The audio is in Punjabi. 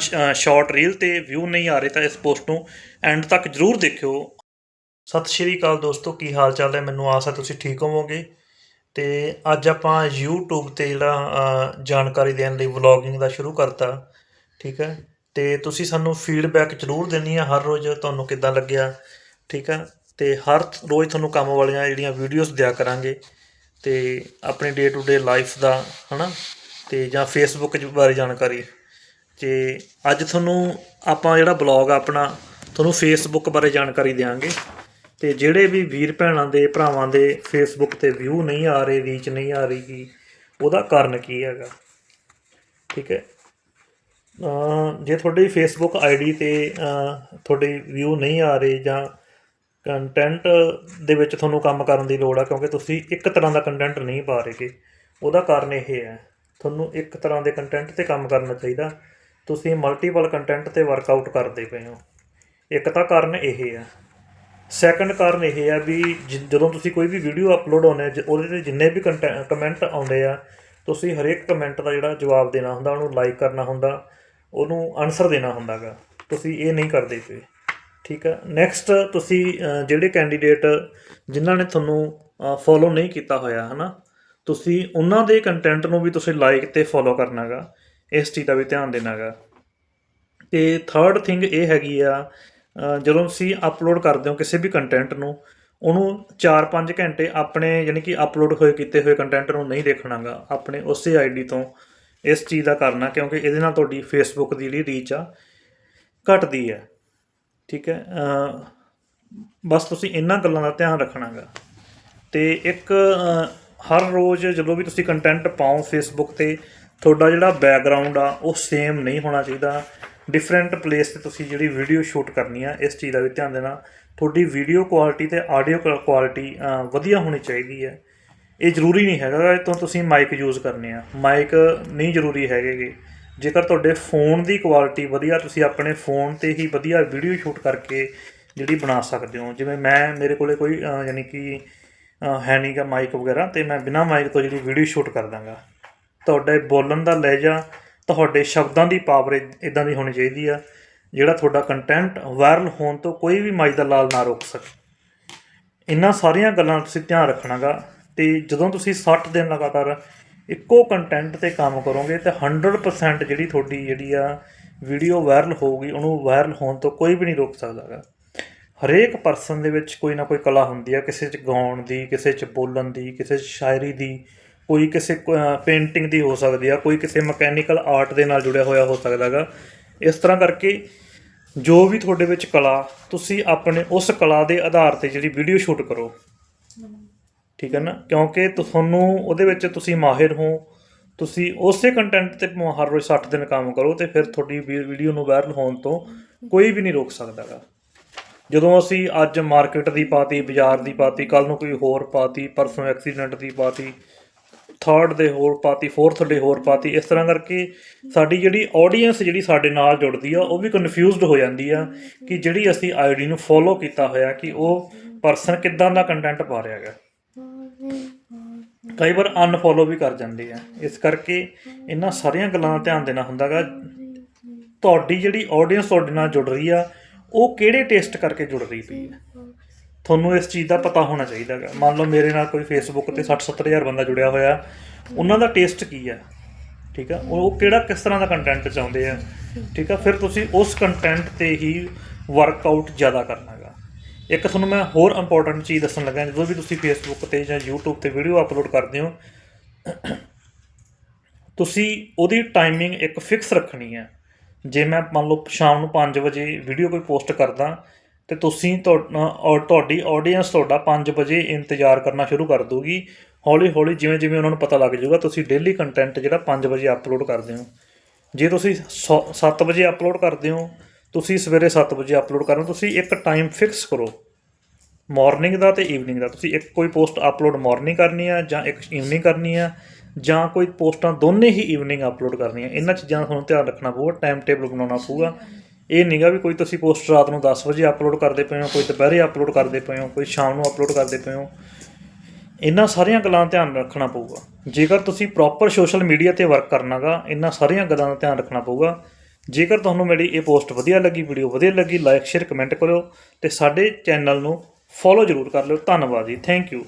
ਸ਼ਾਰਟ ਰੀਲ ਤੇ ਵਿਊ ਨਹੀਂ ਆ ਰਹੇ ਤਾਂ ਇਸ ਪੋਸਟ ਨੂੰ ਐਂਡ ਤੱਕ ਜਰੂਰ ਦੇਖਿਓ। ਸਤਿ ਸ਼੍ਰੀ ਅਕਾਲ ਦੋਸਤੋ, ਕੀ ਹਾਲ ਚਾਲ ਹੈ? ਮੈਨੂੰ ਆਸ ਹੈ ਤੁਸੀਂ ਠੀਕ ਹੋਵੋਗੇ। ਤੇ ਅੱਜ ਆਪਾਂ YouTube ਤੇ ਜਿਹੜਾ ਜਾਣਕਾਰੀ ਦੇਣ ਲਈ ਵਲੌਗਿੰਗ ਦਾ ਸ਼ੁਰੂ ਕਰਤਾ, ਠੀਕ ਹੈ? ਤੇ ਤੁਸੀਂ ਸਾਨੂੰ ਫੀਡਬੈਕ ਜਰੂਰ ਦੇਣੀ ਹੈ ਹਰ ਰੋਜ਼ ਤੁਹਾਨੂੰ ਕਿੱਦਾਂ ਲੱਗਿਆ, ਠੀਕ ਹੈ? ਤੇ ਹਰ ਰੋਜ਼ ਤੁਹਾਨੂੰ ਕੰਮ ਵਾਲੀਆਂ ਜਿਹੜੀਆਂ ਵੀਡੀਓਜ਼ ਦਿਆ ਕਰਾਂਗੇ, ਤੇ ਆਪਣੀ ਡੇ ਟੂ ਡੇ ਲਾਈਫ ਦਾ, ਹਨਾ? ਤੇ ਜਾਂ ਫੇਸਬੁੱਕ ਬਾਰੇ ਜਾਣਕਾਰੀ। ਤੇ ਅੱਜ ਤੁਹਾਨੂੰ ਆਪਾਂ ਜਿਹੜਾ ਬਲੌਗ ਆਪਣਾ ਤੁਹਾਨੂੰ ਫੇਸਬੁੱਕ ਬਾਰੇ ਜਾਣਕਾਰੀ ਦੇਵਾਂਗੇ ਤੇ ਜਿਹੜੇ ਵੀ ਵੀਰ ਭੈਣਾਂ ਦੇ, ਭਰਾਵਾਂ ਦੇ ਫੇਸਬੁੱਕ ਤੇ ਵਿਊ ਨਹੀਂ ਆ ਰਹੇ ਰੀਚ ਨਹੀਂ ਆ ਰਹੀ ਗੀ, ਉਹਦਾ ਕਾਰਨ ਕੀ ਹੈਗਾ? ਠੀਕ ਹੈ। ਜੇ ਤੁਹਾਡੀ ਫੇਸਬੁੱਕ ਆਈਡੀ ਤੇ ਅਮ ਤੁਹਾਡੇ ਵਿਊ ਨਹੀਂ ਆ ਰਹੇ ਜਾਂ ਕੰਟੈਂਟ ਦੇ ਵਿੱਚ ਤੁਹਾਨੂੰ ਕੰਮ ਕਰਨ ਦੀ ਲੋੜ ਆ, ਕਿਉਂਕਿ ਤੁਸੀਂ ਇੱਕ ਤਰ੍ਹਾਂ ਦਾ ਕੰਟੈਂਟ ਨਹੀਂ ਪਾ ਰਹੇਗੇ ਉਹਦਾ ਕਾਰਨ ਇਹ ਹੈ। ਤੁਹਾਨੂੰ ਇੱਕ ਤਰ੍ਹਾਂ ਦੇ ਕੰਟੈਂਟ ਤੇ ਕੰਮ ਕਰਨਾ ਚਾਹੀਦਾ। ਤੁਸੀਂ ਮਲਟੀਪਲ ਕੰਟੈਂਟ ਤੇ ਵਰਕਆਊਟ ਕਰਦੇ ਪਏ ਹੋ। ਇੱਕ ਤਾਂ ਕਾਰਨ ਇਹ ਹੈ ਸੈਕੰਡ ਕਾਰਨ ਇਹ ਹੈ ਵੀ ਜਦੋਂ ਤੁਸੀਂ ਕੋਈ ਵੀ ਵੀਡੀਓ ਅਪਲੋਡ ਹੋਣੇ ਉਹਦੇ ਤੇ ਜਿੰਨੇ ਵੀ ਕਮੈਂਟ ਆਉਂਦੇ ਆ, ਤੁਸੀਂ ਹਰੇਕ ਕਮੈਂਟ ਦਾ ਜਿਹੜਾ ਜਵਾਬ ਦੇਣਾ ਹੁੰਦਾ, ਉਹਨੂੰ ਲਾਈਕ ਕਰਨਾ ਹੁੰਦਾ, ਉਹਨੂੰ ਆਨਸਰ ਦੇਣਾ ਹੁੰਦਾਗਾ ਤੁਸੀਂ ਇਹ ਨਹੀਂ ਕਰਦੇ ਪਏ। ਠੀਕ ਹੈ ਨੈਕਸਟ ਤੁਸੀਂ ਜਿਹੜੇ ਕੈਂਡੀਡੇਟ ਜਿਨ੍ਹਾਂ ਨੇ ਤੁਹਾਨੂੰ ਫੋਲੋ ਨਹੀਂ ਕੀਤਾ ਹੋਇਆ, ਹਨਾ, ਤੁਸੀਂ ਉਹਨਾਂ ਦੇ ਕੰਟੈਂਟ ਨੂੰ ਵੀ ਤੁਸੀਂ ਲਾਈਕ ਤੇ ਫੋਲੋ ਕਰਨਾਗਾ ਇਸ ਚੀਜ਼ ਦਾ ਵੀ ਧਿਆਨ ਦੇਣਾਗਾ। ਤੇ ਥਰਡ ਥਿੰਗ ਇਹ ਹੈਗੀ ਆ ਜਦੋਂ ਤੁਸੀਂ ਅਪਲੋਡ ਕਰਦੇ ਹੋ ਕਿਸੇ ਵੀ ਕੰਟੈਂਟ ਨੂੰ, ਉਹਨੂੰ 4-5 ਘੰਟੇ ਆਪਣੇ ਯਾਨੀ ਕਿ ਅਪਲੋਡ ਹੋਏ, ਕੀਤੇ ਹੋਏ ਕੰਟੈਂਟ ਨੂੰ ਨਹੀਂ ਦੇਖਣਾਗਾ, ਆਪਣੇ ਉਸੇ ਆਈਡੀ ਤੋਂ ਇਸ ਚੀਜ਼ ਦਾ ਕਰਨਾ, ਕਿਉਂਕਿ ਇਹਦੇ ਨਾਲ ਤੁਹਾਡੀ ਫੇਸਬੁੱਕ ਦੀ ਜਿਹੜੀ ਰੀਚ ਆ ਘਟਦੀ ਹੈ ਠੀਕ ਹੈ ਬਸ ਤੁਸੀਂ ਇਹਨਾਂ ਗੱਲਾਂ ਦਾ ਧਿਆਨ ਰੱਖਣਾਗਾ। ਤੇ ਇੱਕ ਹਰ ਰੋਜ਼ ਜਦੋਂ ਵੀ ਤੁਸੀਂ ਕੰਟੈਂਟ ਪਾਓ ਫੇਸਬੁੱਕ ਤੇ ਤੁਹਾਡਾ ਜਿਹੜਾ ਬੈਕਗ੍ਰਾਉਂਡ ਆ ਉਹ ਸੇਮ ਨਹੀਂ ਹੋਣਾ ਚਾਹੀਦਾ। ਡਿਫਰੈਂਟ ਪਲੇਸ ਤੇ ਤੁਸੀਂ ਜਿਹੜੀ ਵੀਡੀਓ ਸ਼ੂਟ ਕਰਨੀ ਆ ਇਸ ਚੀਜ਼ ਦਾ ਵੀ ਧਿਆਨ ਦੇਣਾ। ਤੁਹਾਡੀ ਵੀਡੀਓ ਕੁਆਲਿਟੀ ਤੇ ਆਡੀਓ ਕੁਆਲਿਟੀ ਵਧੀਆ ਹੋਣੀ ਚਾਹੀਦੀ ਹੈ। ਇਹ ਜ਼ਰੂਰੀ ਨਹੀਂ ਹੈਗਾ ਕਿ ਤੁਸੀਂ ਮਾਈਕ ਯੂਜ਼ ਕਰਨੇ ਆ। ਮਾਈਕ ਨਹੀਂ ਜ਼ਰੂਰੀ ਹੈਗੇਗੇ ਜੇਕਰ ਤੁਹਾਡੇ ਫੋਨ ਦੀ ਕੁਆਲਿਟੀ ਵਧੀਆ ਤੁਸੀਂ ਆਪਣੇ ਫੋਨ ਤੇ ਹੀ ਵਧੀਆ ਵੀਡੀਓ ਸ਼ੂਟ ਕਰਕੇ ਜਿਹੜੀ ਬਣਾ ਸਕਦੇ ਹੋ। ਜਿਵੇਂ ਮੈਂ ਮੇਰੇ ਕੋਲੇ ਕੋਈ ਯਾਨੀ ਕਿ ਅ, ਹੈ ਨਹੀਂਗਾ ਮਾਈਕ ਵਗੈਰਾ ਤੇ ਮੈਂ ਬਿਨਾ ਮਾਈਕ ਤੋਂ ਜਿਹੜੀ ਵੀਡੀਓ ਸ਼ੂਟ ਕਰ ਦਾਂਗਾ। ਤੁਹਾਡੇ ਬੋਲਣ ਦਾ ਲਹਿਜਾ, ਤੁਹਾਡੇ ਸ਼ਬਦਾਂ ਦੀ ਪਾਵਰ ਇਦਾਂ ਦੀ ਹੋਣੀ ਚਾਹੀਦੀ ਆ, ਜਿਹੜਾ ਤੁਹਾਡਾ ਕੰਟੈਂਟ ਵਾਇਰਲ ਹੋਣ ਤੋਂ ਕੋਈ ਵੀ ਮਾਈ ਦਾ ਲਾਲ ਨਾ ਰੋਕ ਸਕੇ। ਇਹਨਾਂ ਸਾਰੀਆਂ ਗੱਲਾਂ ਦਾ ਤੁਸੀਂ ਧਿਆਨ ਰੱਖਣਾਗਾ ਤੇ ਜਦੋਂ ਤੁਸੀਂ 60 ਦਿਨ ਲਗਾਤਾਰ ਇੱਕੋ ਕੰਟੈਂਟ ਤੇ ਕੰਮ ਕਰੋਗੇ ਤੇ 100% ਜਿਹੜੀ ਤੁਹਾਡੀ ਜਿਹੜੀ ਆ ਵੀਡੀਓ ਵਾਇਰਲ ਹੋਊਗੀ, ਉਹਨੂੰ ਵਾਇਰਲ ਹੋਣ ਤੋਂ ਕੋਈ ਵੀ ਨਹੀਂ ਰੋਕ ਸਕਦਾਗਾ। ਹਰੇਕ ਪਰਸਨ ਦੇ ਵਿੱਚ ਕੋਈ ਨਾ ਕੋਈ ਕਲਾ ਹੁੰਦੀ ਆ, ਕਿਸੇ 'ਚ ਗਾਉਣ ਦੀ, ਕਿਸੇ 'ਚ ਬੋਲਣ ਦੀ, ਕਿਸੇ 'ਚ ਸ਼ਾਇਰੀ ਦੀ ਕੋਈ ਕਿਸੇ ਪੇਂਟਿੰਗ ਦੀ ਹੋ ਸਕਦੀ ਆ, ਕੋਈ ਕਿਸੇ ਮਕੈਨੀਕਲ ਆਰਟ ਦੇ ਨਾਲ ਜੁੜਿਆ ਹੋਇਆ ਹੋ ਸਕਦਾਗਾ ਇਸ ਤਰ੍ਹਾਂ ਕਰਕੇ ਜੋ ਵੀ ਤੁਹਾਡੇ ਵਿੱਚ ਕਲਾ, ਤੁਸੀਂ ਆਪਣੇ ਉਸ ਕਲਾ ਦੇ ਆਧਾਰ ਤੇ ਜਿਹੜੀ ਵੀਡੀਓ ਸ਼ੂਟ ਕਰੋ। ਠੀਕ ਹੈ ਨਾ? ਕਿਉਂਕਿ ਤੁਹਾਨੂੰ ਉਹਦੇ ਵਿੱਚ ਤੁਸੀਂ ਮਾਹਿਰ ਹੋ, ਤੁਸੀਂ ਉਸੇ ਕੰਟੈਂਟ ਤੇ ਹਰ ਰੋਜ਼ 60 ਦਿਨ ਕੰਮ ਕਰੋ ਤੇ ਫਿਰ ਤੁਹਾਡੀ ਵੀਡੀਓ ਨੂੰ ਵਾਇਰਲ ਹੋਣ ਤੋਂ ਕੋਈ ਵੀ ਨਹੀਂ ਰੋਕ ਸਕਦਾਗਾ ਜਦੋਂ ਅਸੀਂ ਅੱਜ ਮਾਰਕੀਟ ਦੀ ਪਾਤੀ, ਬਾਜ਼ਾਰ ਦੀ ਪਾਤੀ ਕੱਲ ਨੂੰ ਕੋਈ ਹੋਰ ਪਾਤੀ, ਪਰਸੋਂ ਐਕਸੀਡੈਂਟ ਦੀ ਪਾਤੀ ਥਰਡ ਦੇ ਹੋਰ ਪਾਤੀ ਫੋਰਥ ਦੇ ਹੋਰ ਪਾਤੀ, ਇਸ ਤਰ੍ਹਾਂ ਕਰਕੇ ਸਾਡੀ ਜਿਹੜੀ ਆਡੀਅנס ਜਿਹੜੀ ਸਾਡੇ ਨਾਲ ਜੁੜਦੀ ਆ, ਉਹ ਵੀ ਕਨਫਿਊਜ਼ਡ ਹੋ ਜਾਂਦੀ ਆ ਕਿ ਜਿਹੜੀ ਅਸੀਂ ਆਈਡੀ ਨੂੰ ਫੋਲੋ ਕੀਤਾ ਹੋਇਆ ਕਿ ਉਹ ਪਰਸਨ ਕਿੱਦਾਂ ਦਾ ਕੰਟੈਂਟ ਪਾ ਰਿਹਾ ਹੈਗਾ। ਕਈ ਵਾਰ ਅਨਫੋਲੋ ਵੀ ਕਰ ਜਾਂਦੇ ਆ। ਇਸ ਕਰਕੇ ਇਹਨਾਂ ਸਾਰੀਆਂ ਗੱਲਾਂ ਦਾ ਧਿਆਨ ਦੇਣਾ ਹੁੰਦਾ ਹੁੰਦਾਗਾ ਤੁਹਾਡੀ ਜਿਹੜੀ ਆਡੀਅנס ਤੁਹਾਡੇ ਨਾਲ ਜੁੜ ਰਹੀ ਆ, ਉਹ ਕਿਹੜੇ ਟੈਸਟ ਕਰਕੇ ਜੁੜ ਰਹੀ ਪਈ ਹੈ ਤੁਹਾਨੂੰ ਇਸ ਚੀਜ਼ ਦਾ ਪਤਾ ਹੋਣਾ ਚਾਹੀਦਾ ਹੈਗਾ। ਮੰਨ ਲਓ ਮੇਰੇ ਨਾਲ ਕੋਈ ਫੇਸਬੁੱਕ ਤੇ 60 70000 ਬੰਦਾ ਜੁੜਿਆ ਹੋਇਆ, ਉਹਨਾਂ ਦਾ ਟੇਸਟ ਕੀ ਹੈ? ਠੀਕ ਆ? ਉਹ ਕਿਹੜਾ ਕਿਸ ਤਰ੍ਹਾਂ ਦਾ ਕੰਟੈਂਟ ਚਾਹੁੰਦੇ ਆ? ਠੀਕ ਆ? ਫਿਰ ਤੁਸੀਂ ਉਸ ਕੰਟੈਂਟ ਤੇ ਹੀ ਵਰਕਆਊਟ ਜ਼ਿਆਦਾ ਕਰਨਾ ਹੈਗਾ। ਇੱਕ ਤੁਹਾਨੂੰ ਮੈਂ ਹੋਰ ਇੰਪੋਰਟੈਂਟ ਚੀਜ਼ ਦੱਸਣ ਲੱਗਾ ਜਦੋਂ ਵੀ ਤੁਸੀਂ ਫੇਸਬੁੱਕ ਤੇ ਜਾਂ YouTube ਤੇ ਵੀਡੀਓ ਅਪਲੋਡ ਕਰਦੇ ਹੋ, ਤੁਸੀਂ ਉਹਦੀ ਟਾਈਮਿੰਗ ਇੱਕ ਫਿਕਸ ਰੱਖਣੀ ਹੈ। ਜੇ ਮੈਂ ਮੰਨ ਲਓ ਸ਼ਾਮ ਨੂੰ 5 ਵਜੇ ਵੀਡੀਓ ਕੋਈ ਪੋਸਟ ਕਰਦਾ ਤੇ ਤੁਸੀਂ ਤੁਹਾਡੀ ਆਡੀਅנס ਤੁਹਾਡਾ 5 ਵਜੇ ਇੰਤਜ਼ਾਰ ਕਰਨਾ ਸ਼ੁਰੂ ਕਰ ਦੂਗੀ ਹੌਲੀ ਹੌਲੀ ਜਿਵੇਂ ਜਿਵੇਂ ਉਹਨਾਂ ਨੂੰ ਪਤਾ ਲੱਗ ਜਾਊਗਾ, ਤੁਸੀਂ ਡੇਲੀ ਕੰਟੈਂਟ ਜਿਹੜਾ 5 ਵਜੇ ਅਪਲੋਡ ਕਰਦੇ ਹੋ। ਜੇ ਤੁਸੀਂ 7 ਵਜੇ ਅਪਲੋਡ ਕਰਦੇ ਹੋ, ਤੁਸੀਂ ਸਵੇਰੇ 7 ਵਜੇ ਅਪਲੋਡ ਕਰੋ ਤੁਸੀਂ ਇੱਕ ਟਾਈਮ ਫਿਕਸ ਕਰੋ। ਮਾਰਨਿੰਗ ਦਾ ਤੇ ਈਵਨਿੰਗ ਦਾ। ਤੁਸੀਂ ਇੱਕ ਕੋਈ ਪੋਸਟ ਅਪਲੋਡ ਮਾਰਨਿੰਗ ਕਰਨੀ ਆ ਜਾਂ ਇੱਕ ਈਵਨਿੰਗ ਕਰਨੀ ਆ ਜਾਂ ਕੋਈ ਪੋਸਟਾਂ ਦੋਨੇ ਹੀ ਈਵਨਿੰਗ ਅਪਲੋਡ ਕਰਨੀਆਂ। ਇਹਨਾਂ ਚੀਜ਼ਾਂ ਦਾ ਤੁਹਾਨੂੰ ਧਿਆਨ ਰੱਖਣਾ ਪਊਗਾ ਟਾਈਮ ਟੇਬਲ ਬਣਾਉਣਾ ਪਊਗਾ। ਇਹ ਨਹੀਂਗਾ ਵੀ ਕੋਈ ਤੁਸੀਂ ਪੋਸਟ ਰਾਤ ਨੂੰ 10 ਵਜੇ ਅਪਲੋਡ ਕਰਦੇ ਪਏ ਹੋ, ਕੋਈ ਦੁਪਹਿਰੇ ਅਪਲੋਡ ਕਰਦੇ ਪਏ ਹੋ, ਕੋਈ ਸ਼ਾਮ ਨੂੰ ਅਪਲੋਡ ਕਰਦੇ ਪਏ ਹੋ। ਇਹਨਾਂ ਸਾਰੀਆਂ ਗੱਲਾਂ ਦਾ ਧਿਆਨ ਰੱਖਣਾ ਪਊਗਾ। ਜੇਕਰ ਤੁਸੀਂ ਪ੍ਰੋਪਰ ਸੋਸ਼ਲ ਮੀਡੀਆ ਤੇ ਵਰਕ ਕਰਨਾਗਾ, ਇਹਨਾਂ ਸਾਰੀਆਂ ਗੱਲਾਂ ਦਾ ਧਿਆਨ ਰੱਖਣਾ ਪਊਗਾ। ਜੇਕਰ ਤੁਹਾਨੂੰ ਮੇਰੀ ਇਹ ਪੋਸਟ ਵਧੀਆ ਲੱਗੀ ਵੀਡੀਓ ਵਧੀਆ ਲੱਗੀ ਲਾਈਕ ਸ਼ੇਅਰ ਕਮੈਂਟ ਕਰਿਓ ਤੇ ਸਾਡੇ ਚੈਨਲ ਨੂੰ ਫੋਲੋ ਜ਼ਰੂਰ ਕਰ ਲਿਓ। ਧੰਨਵਾਦ ਜੀ। Thank you